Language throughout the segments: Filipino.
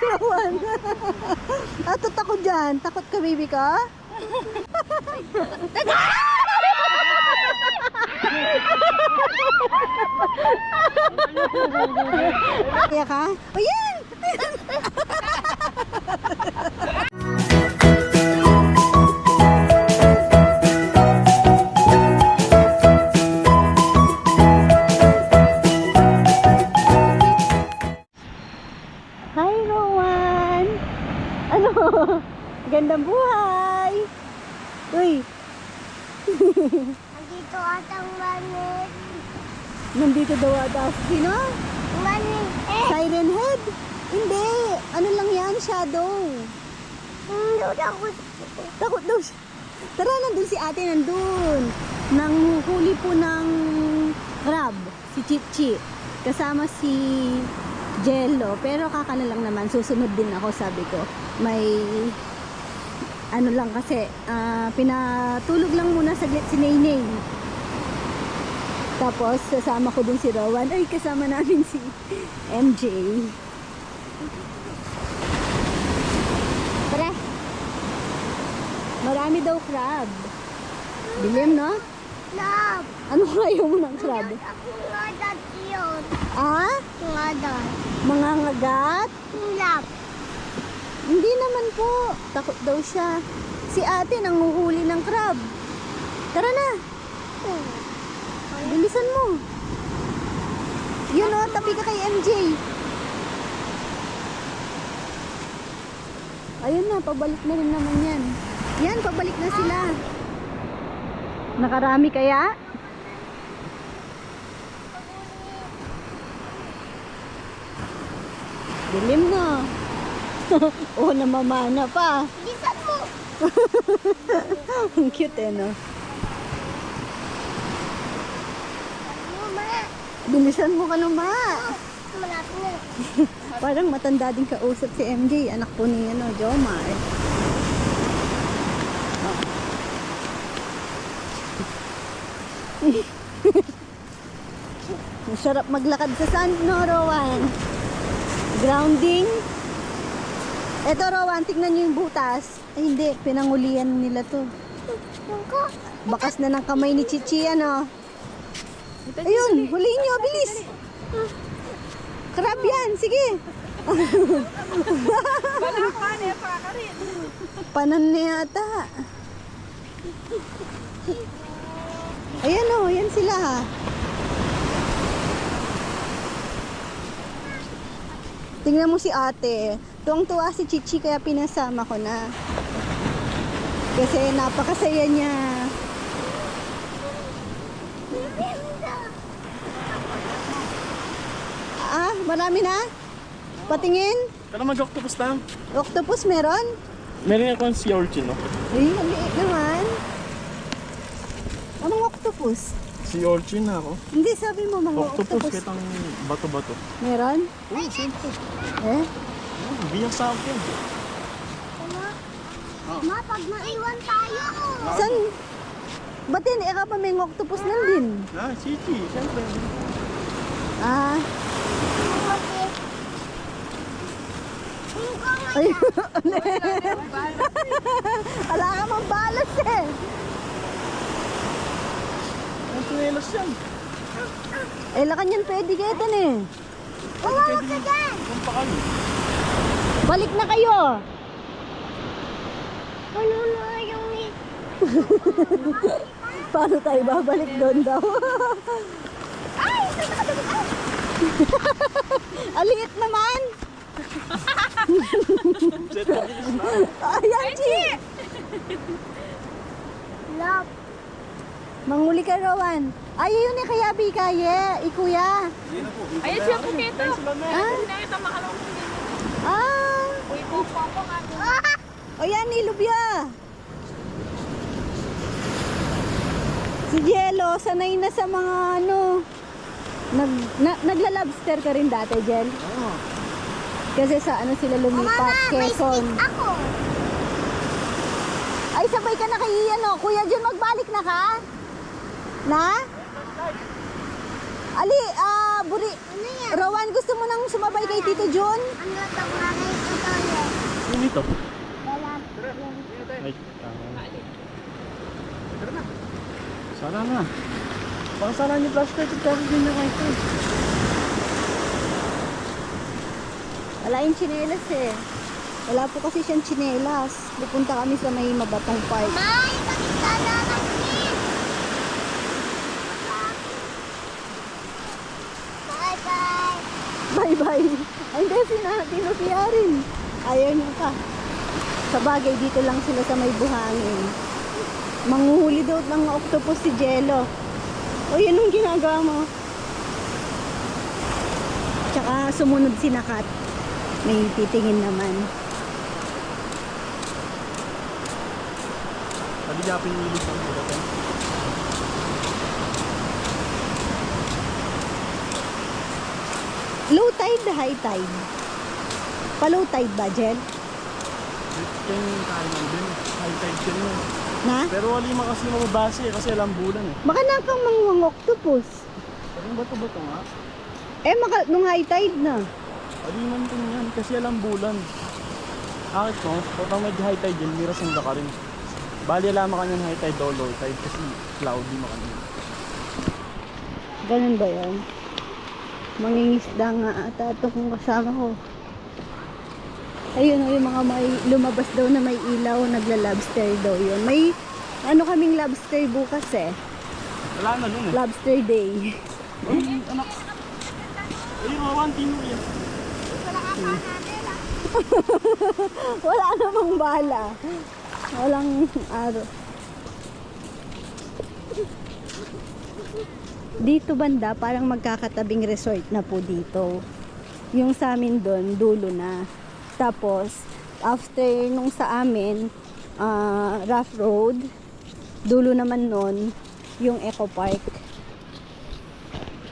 Rowan. Atot ako dyan. Takot ka, baby ka? Kaya ka? O yan! nandito daw ata. Sino? Manit eh. Siren Head? Hindi. Ano lang yan? Shadow. Hindi ako. Takot daw siya. Tara, nandun si ate, nandun. Nang huli po ng crab, si Chichi. Kasama si Jello. Pero kakana lang naman, susunod din ako, sabi ko. May, ano lang kasi, ah, pinatulog lang muna saglit si Naynay. Tapos, kasama ko din si Rowan. Ay, kasama namin si MJ. Tara. Marami daw crab. Dilim, no? Love. Ano kayo mo ng crab? Ako nga dat yun. Ah? Nga dat. Mga ngagat? Love. Hindi naman po. Takot daw siya. Si ate nanguhuli ng crab. Tara na. Bilisan mo. Yun o, tabi ka kay MJ. Ayun na, pabalik na rin naman yan. Yan, pabalik na sila. Nakarami kaya? Dilim na. oh, namamana pa. Bilisan mo. Ang cute eh, no? Mama. Bilisan mo ka ma. Malapit na. Parang matanda din kausap si MJ, anak po ni ano, Jomar. Masarap maglakad sa sand, no, Rowan? Grounding. Eto, Rowan, tignan nyo yung butas. Ay, hindi, pinangulian nila to. Bakas na ng kamay ni Chichi, ano? Ayun, huliin nyo, bilis! Crab yan, sige! Panan na yata. Ayan o, yan sila ha. Tingnan mo si ate. Tuwang-tuwa si Chichi kaya pinasama ko na. Kasi napakasaya niya. Ah, marami na? Patingin? Pero mag-octopus lang. Octopus meron? Meron ako ang sea urchin, no? Ay, ang liit naman. Anong octopus? Sea urchin na ako. Hindi, sabi mo mga Octopus, octopus. kahit ang bato-bato. Meron? Oo, siyempre. Eh? Oh, biyak sa akin. Ma. Ma, pag maiwan tayo. San? Ba't yun? Eka pa may octopus na din. Ah, Chichi, siyempre. Ah, Bakit? Ano ka nga? Ay. Wala ka mang balas eh. Ang tunelas yan. Eh, lakan yan pwede kaya eh. Umawag ka dyan. Kung pa kami. Balik na kayo. Ano na yung? Paano tayo babalik doon daw? Ay! Aliit naman. Jet na bilis na. Ayan, Chi. Love. Manguli ka, Rowan. Ay, yun eh, kaya bikaye. Ikuya. Ayun siya po kito. Ah? Nakita makalong. Ah. Uy, po, po, po, nga. Ah! O yan, nilubya. Si Jello, sanay na sa mga ano. Nag, na, nagla-lobster ka rin dati, Jel? Oo. Kasi sa ano sila lumipat, Mama, Quezon. ako. Ay, sabay ka na kay ano, Kuya Jun, magbalik na ka? Na? Ali, ah, Buri, Ano yan? Rowan, gusto mo nang sumabay kay Tito Jun? Ano ito? Mga dito. Dalam. Ay, ah. Sana na. Baka sana niyo flashlight tapos din na kayo. Wala yung chinelas eh. Wala po kasi siyang chinelas. Pupunta kami sa may mabatong park. May, bakit ka naman din? Bye-bye. Bye-bye. Ay, hindi, sina, tinupiya rin. Ayaw niya pa. Sa bagay, dito lang sila sa may buhangin. Manguhuli daw ng octopus si Jello. O, yun ang ginagawa mo. Tsaka sumunod si Nakat. May titingin naman. Paligapin yung ilis ng dito. Low tide, high tide. Pa-low tide ba, Jel? Yung kanan din. High tide din yun. Na? Pero wali man kasi mababase eh, kasi alam bulan eh. Baka na kang manguwang octopus. Parang bato-bato nga. Eh, maka, nung high tide na. Wali man din yan kasi alam bulan. Akit ko, kapag medyo high tide yun, miras ang ka rin. Bali alam ka niyan high tide o low tide kasi cloudy mo kanina. Ganun ba yan? Mangingisda nga ata ito kung kasama ko. Ayun, oh, yung mga may lumabas daw na may ilaw, nagla-lobster daw yun. May ano kaming lobster bukas eh. Wala na nun eh. Lobster day. Ay, anak. Ay, rawan, tino yan. Wala namang bala. Walang araw. Dito banda, parang magkakatabing resort na po dito. Yung sa amin doon, dulo na. Tapos, after nung sa amin, ah, rough road, dulo naman nun, yung eco park.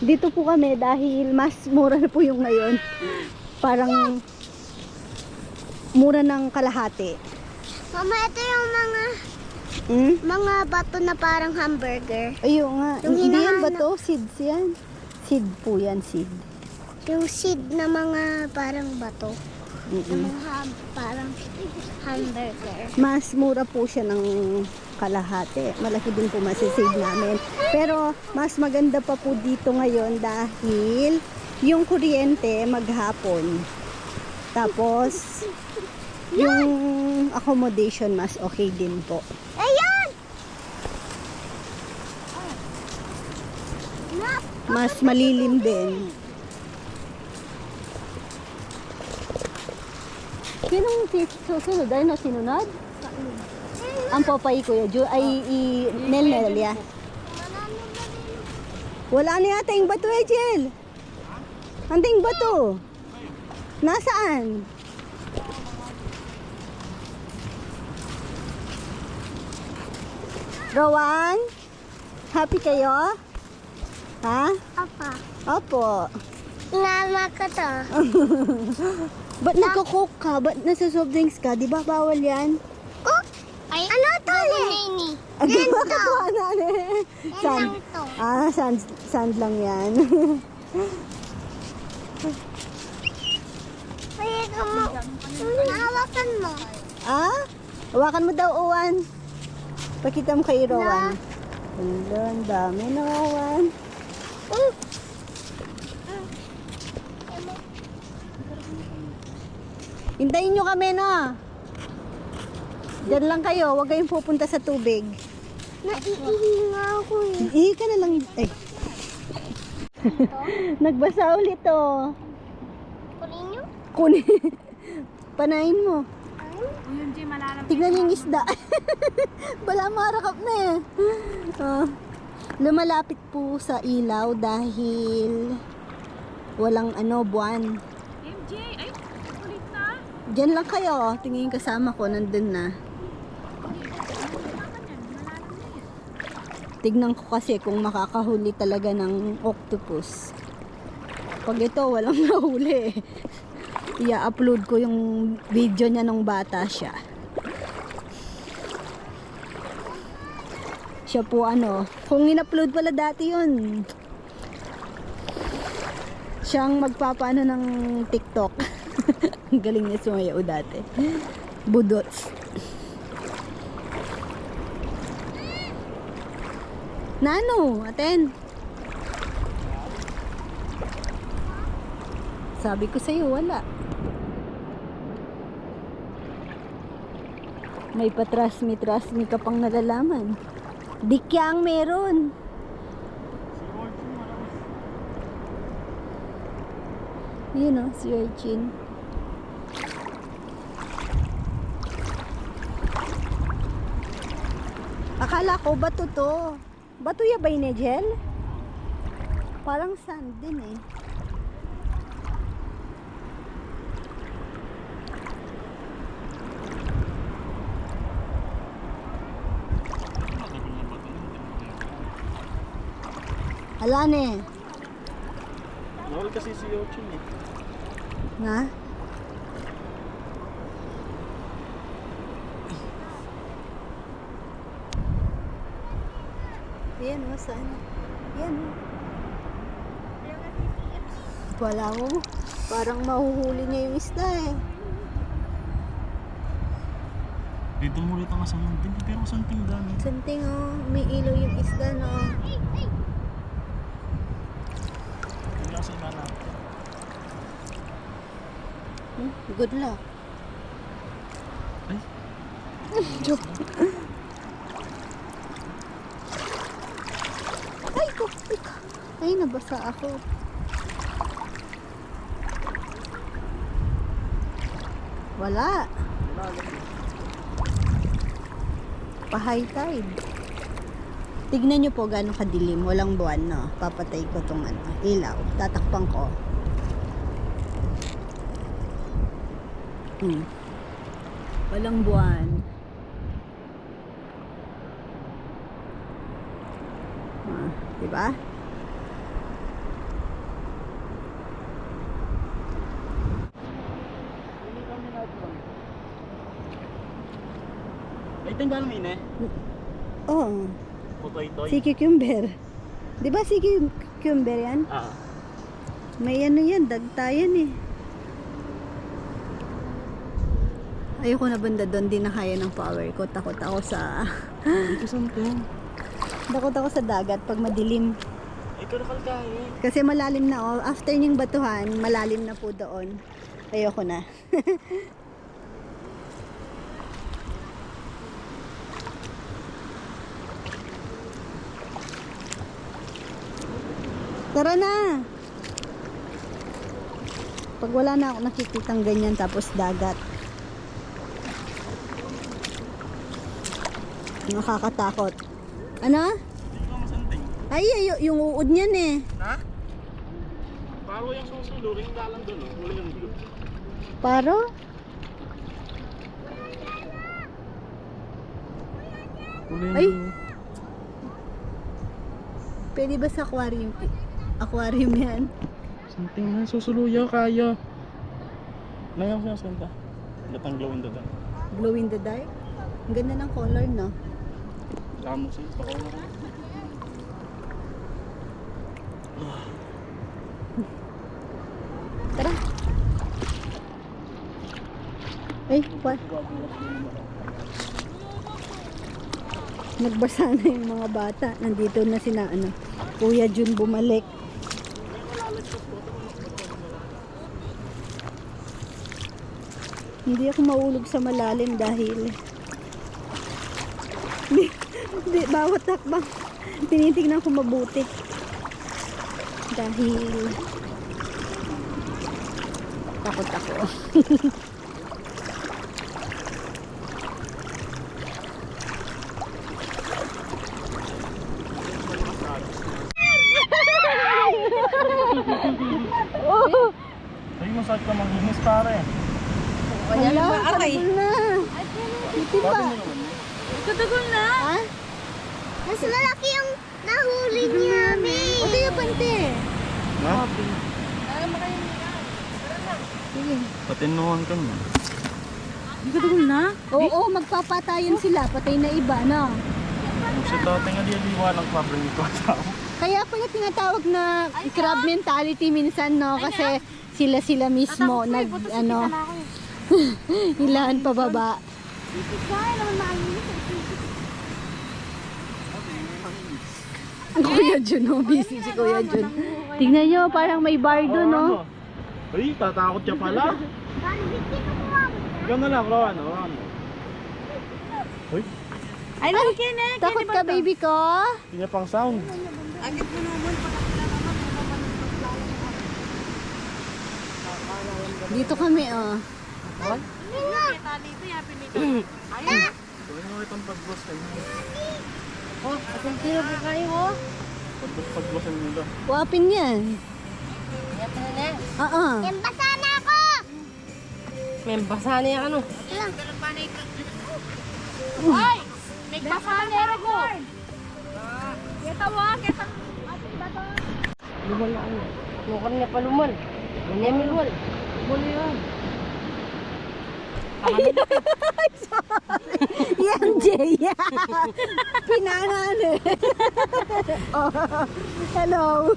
Dito po kami dahil mas mura po yung ngayon. Parang mura ng kalahati. Mama, ito yung mga Hmm? mga bato na parang hamburger. Ayun nga. Yung Hindi yan hinahanap- ba to? Seeds yan? Seed po yan, seed. Yung seed na mga parang bato. Na Mm-mm. mga ham- parang hamburger. Mas mura po siya ng kalahati. Malaki din po masisave namin. Pero mas maganda pa po dito ngayon dahil yung kuryente maghapon. Tapos yung accommodation mas okay din po. Ayan! Nap! Mas malilim din. Sinong si- susunod? Ay na sinunod? Ang papay Kuya Ju ay i Nel Nelia. Wala na yata yung bato eh, Jel. Anting bato. Nasaan? Rowan? Happy kayo? Ha? Apa. Opo. Nama ka to. Ba't nagko-coke ka? Ba't nasa soft drinks ka? Di ba bawal yan? Cook? Ay, ano to eh. Yan Sand. lang to. Ah, sand, sand lang yan. Kaya ka mo. Hawakan mo. ah? Hawakan mo daw, Owan. Pakita mo kay Rowan. Hala, ang dami na, Owan. Mm. Hintayin nyo kami, no? Diyan lang kayo. Huwag kayong pupunta sa tubig. Naiihinga ako eh. Ihi ka na lang. Ay. Nagbasa ulit, oh. Kunin nyo? Kunin. Panain mo. Yung Jim, malalam. Tignan yung isda. Wala marakap na eh. Ah, lumalapit po sa ilaw dahil walang ano, buwan. MJ, ay, kulit na. Diyan lang kayo. Tingin yung kasama ko, nandun na. Tignan ko kasi kung makakahuli talaga ng octopus. Pag ito, walang nahuli. I-upload ko yung video niya nung bata siya. Siya po ano, kung in-upload pala dati yun, siyang magpapaano ng TikTok. Ang galing niya sumayaw dati. Budots. Nano, aten. Sabi ko sa'yo, wala. May patrasmi-trasmi ka pang nalalaman. Dikya ang meron. Yun o, si Urchin. Akala ko bato to. Bato ya ba yun eh, Jel? Parang sand din eh. Ala ne. Nawal kasi si Yochin eh. Nga? Yan o, saan? Yan. Wala ko. Parang mahuhuli niya yung isda eh. Dito mo ulit ang asaman din. Pero santing dami. Santing o, may ilaw yung isda no. Hindi kasi mana. Hmm, good luck. Ay. Joke. Ay, ko, ika. Ay, nabasa ako. Wala. Pa-high tide. Tignan nyo po gano'ng kadilim. Walang buwan, no? Papatay ko tong ano, ilaw. Tatakpan ko. Hmm. Walang buwan. Ah, diba? Ay, tingnan mo eh. Oo. Putoy toy. Si cucumber. Di ba si cu- cucumber yan? Ah. May ano yan, dagtayan eh. Ayoko na banda doon, di na kaya ng power ko. Takot ako sa... Dito santing. takot ako sa dagat pag madilim. Ay, karakal kaya. Kasi malalim na oh. After yung batuhan, malalim na po doon. Ayoko na. Tara na! Pag wala na ako nakikitang ganyan tapos dagat. Nakakatakot. Ano? Ay, ay, yung uod niyan eh. Ha? Paro yung susulo. Ring dalang doon. oh. Huli yung blue. Paro? Ay! Pwede ba sa aquarium? Aquarium yan. Santing na. Susuluya kaya. Ngayon siya santa. Gatang glow in the dark. Glow in the dark. Ang ganda ng color, no? Tamo siya. Na ko. Tara. Ay, what? Nagbasa na yung mga bata. Nandito na sina, ano, Kuya Jun bumalik. Hindi ako maulog sa malalim dahil di, di, bawat takbang tinitignan ko mabuti. Dahil takot ako Ay, masakit ka manginis pare. wala patagol na Pa mo? Katagol na! ha? Mas malaki yung nahuli niya, Mi. o kaya pante Ha? sige Patinuhan ka niya. Katagol na? oo magpapatayan sila patay na iba no Sa tatay nga liwa lang pabring ko sa Kaya pala tinatawag na crab mentality minsan, no? Kasi sila sila mismo nag ano hilahan pababa. Ang Kuya Jun, oh, busy si Kuya Jun. Tingnan nyo, parang may bar doon, no? ano? Uy, tatakot siya pala. Ikaw na lang, Rowan. Rowan. Uy, Ay, lang kine. Takot ka, baby ko? hindi pang sound. Dito kami, oh. Gawin mo itong pag-boss kayo. Oh, atong tiro po kayo, oh. Pag-boss, pag-bossan nila. Wapin yan. Yan pa na na. Oo. Yan, basa na ako! May basa niya ano. Ay! May kasanero ko! Kita mo, kita Luman na ano. Mukhang niya paluman. Manemilwal. Muli yan. Yan, Jay. Pinanan eh. oh, hello.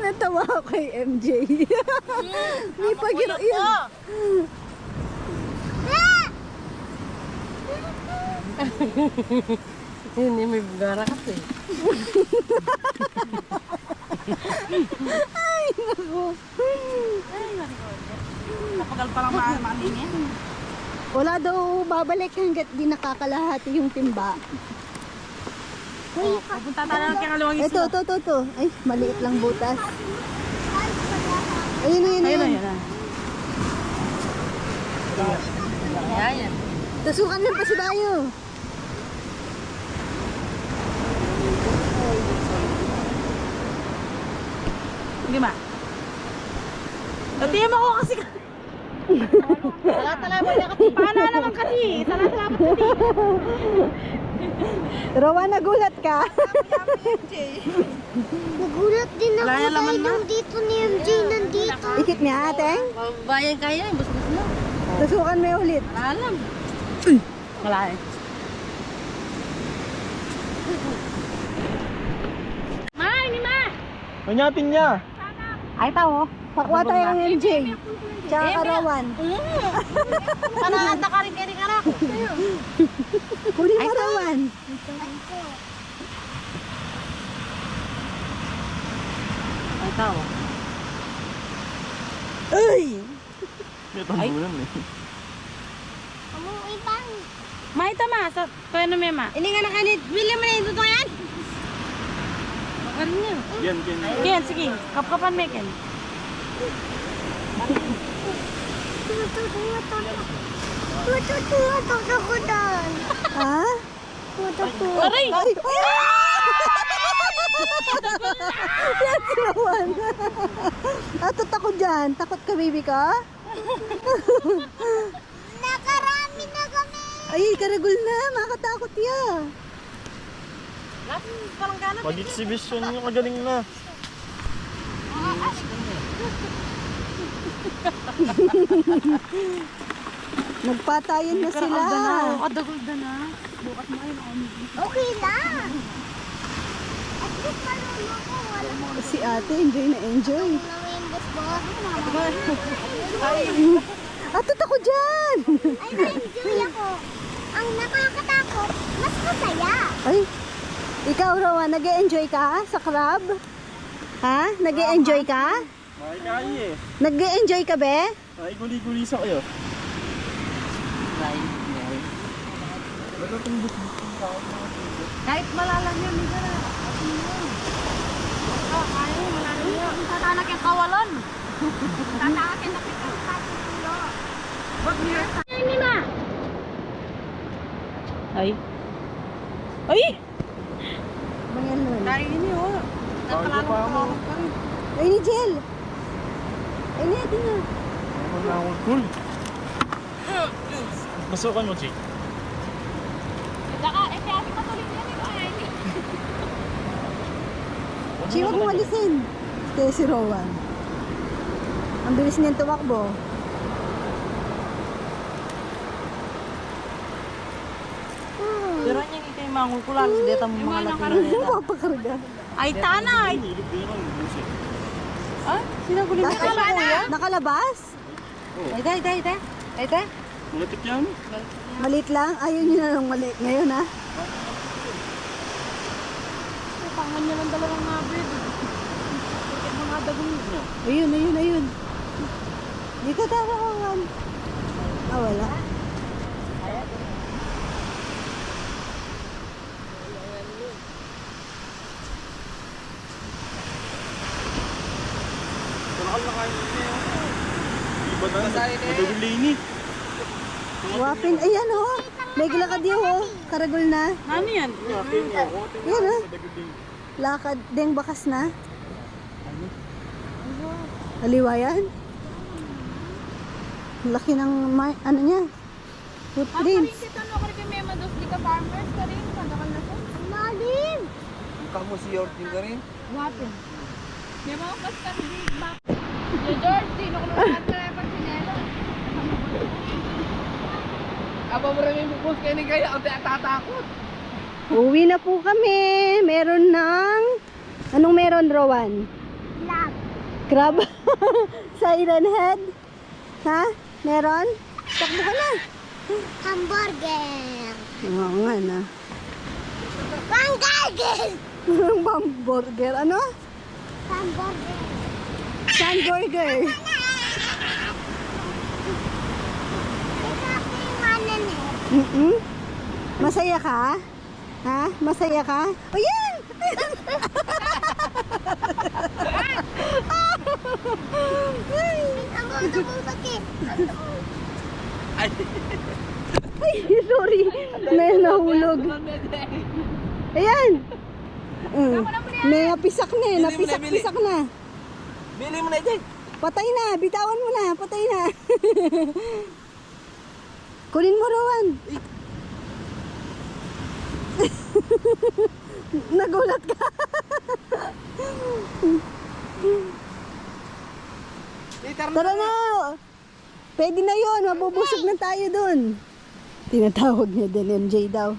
Natawa ako kay MJ. May pagiro yun. Yun, eh, may gara kasi. Kapagal pa lang maalinya. Wala daw babalik hanggat di nakakalahati yung timba. Pupunta tayo ng kinalawang Ito, ito, ito, ito. Ay, maliit lang butas. Ayun, ayun, ayun. Yan, yan. Tusukan lang pa si Bayo. Hindi ma. Tatiyam ako kasi. Tala-tala mo niya kasi. Paano naman kasi? Sana salamat kasi. Rowan, nagulat ka? Nagulat din ako Wala na laman dahil na. yung dito ni MJ nandito. Ikit niya, ateng. Bayan kaya, bus-bus na. Tusukan mo ulit. Alam. Wala eh. Ma, ini ma. Manyatin niya! Ay tao. Pakwa tayo ang MJ. Tsaka ka, Rowan. Panahanda ka rin kaya anak. Kunin mo, Rowan. Ay, tao. Uy! May tambulan eh. Umuwi bang? Ma, ito ma. Sa, kaya no ma. Ini nga nakanit. Bili mo na ito to yan. Bakal niya. Yan, yan. Ken, sige. Kapkapan me, Ken. Tututuwa ko doon. Ha? Tututuwa. Aray! Ay! Yan si Rowan. ah, tut ako dyan. Takot ka, baby ka? Nakarami na kami. Ay, karagol na. Makatakot ya. Parang gano'n. Pag-exhibition nyo, kagaling na. Nagpatayan na sila. Kadagol da na. Okay lang. At least marunong ko. Wala Si ate, enjoy na enjoy. tut ako dyan. Ay, na-enjoy ako. Ang nakakatakot, mas masaya. Ay, ikaw, Rowan, nag enjoy ka sa crab? Ha? nag enjoy ka? Makikaya eh. nag enjoy ka, be? Nakikuli-guli sa kayo. Kahit malalang yun, hindi na. Ay, malalang yun. Tatanak yung kawalan. Tatanak yung nakikita. Wag niya. Ay. Ay. Ay! Manyan nun. Dahil ini, oh. Bago pa mo. Ay, ni Jel. Ay, ni ate na. Ako na ako. Cool. Masukan mo, Chick. Saka, eh, kaya ako patuloy yan. Ay, ay. Chi, huwag mo alisin. Kaya si Rowan. Ang bilis niyang tumakbo. Kayo mangkukular. Dito mo mga latin. Papakarga. Ay, tanay! Ah, sinagulin mo ka na kuya? Nakalabas? Ay, day, day, day. Ay, day. Malatik yan. Maliit lang? Ayaw niyo na lang maliit ngayon ha? Pangan niya ng dalawang nabid. Mga dagong niya. Ayun, ayun, ayun. Dito tayo kawan. Ah, wala. Kalakal na kain niya. Iba na. Madagol lini. Wapin, ayan oh. May lakad yun oh. Karagol na. Ano yan? Mo. Yan oh. Madagol lini. Lakad, deng bakas na. Haliwa yan. Ang Laki ng, ano niya, footprints. Ito no, kaya kay Mema dos di ka farmers ka rin. Kadakal na to. Lalim! Kamu si Yortin ka rin? Wapin. May mga basta big back. Yo, George, sino ko naman natin na yung sinelo? Aba mo rin yung bubos kayo ni Gaya, ang tatakot. Uwi na po kami. Meron ng, anong meron, Rowan? Lab. Crab? Siren head? Ha? Meron? Takbo ka na. Hamburger. Oo nga na. Hamburger! Hamburger. Ano? Hamburger. Kanan eh. Mm-mm. Masaya ka? Ha? Masaya ka? O yan! Ay, sorry. May nahulog. Ayan. Mm. May napisak na eh. Napisak-pisak na. Bili mo na ito. Patay na. Bitawan mo na. Patay na. Kunin mo, Rowan. Nagulat ka. Liter Tara na! Pwede na yon, mabubusog na tayo dun. Tinatawag niya din MJ daw.